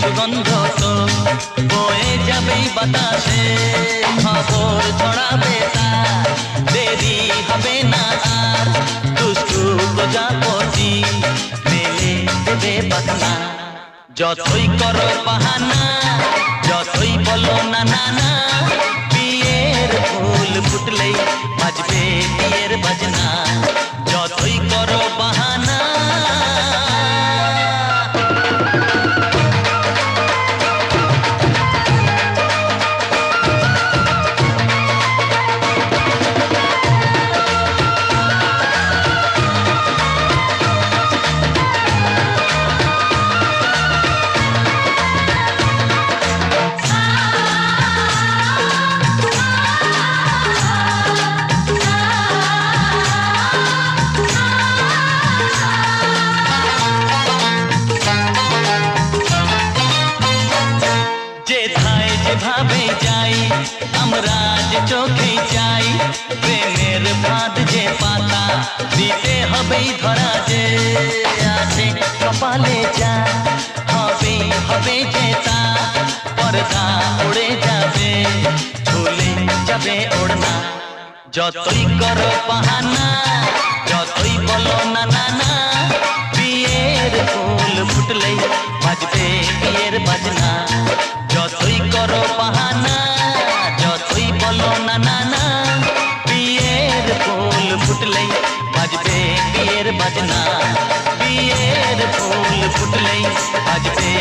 সুগন্ধ তো বয়ে যাবেই বাতাসে। খবর ছড়াবে তার দেরি হবে না আর দুষ্টু প্রজাপতি দেবে পাখনা। যতই করো বাহানা, যতই বলো না না না আমরা যে চোখে যাই প্রেমের ফাঁদ যে পাতা, দিতে হবেই ধরা যে আছে কপালে যা, হবে হবে যে তা, পর্দা উড়ে যাবে, ঝুলে যাবে ওড়না। যতই করো বাহানা, যতই বলো না না না বিয়ের ফুল ফুটলেই বাজবে বিয়ের বাজনা। বাজনা বিয়ের ফুল ফুটলেই বাজবে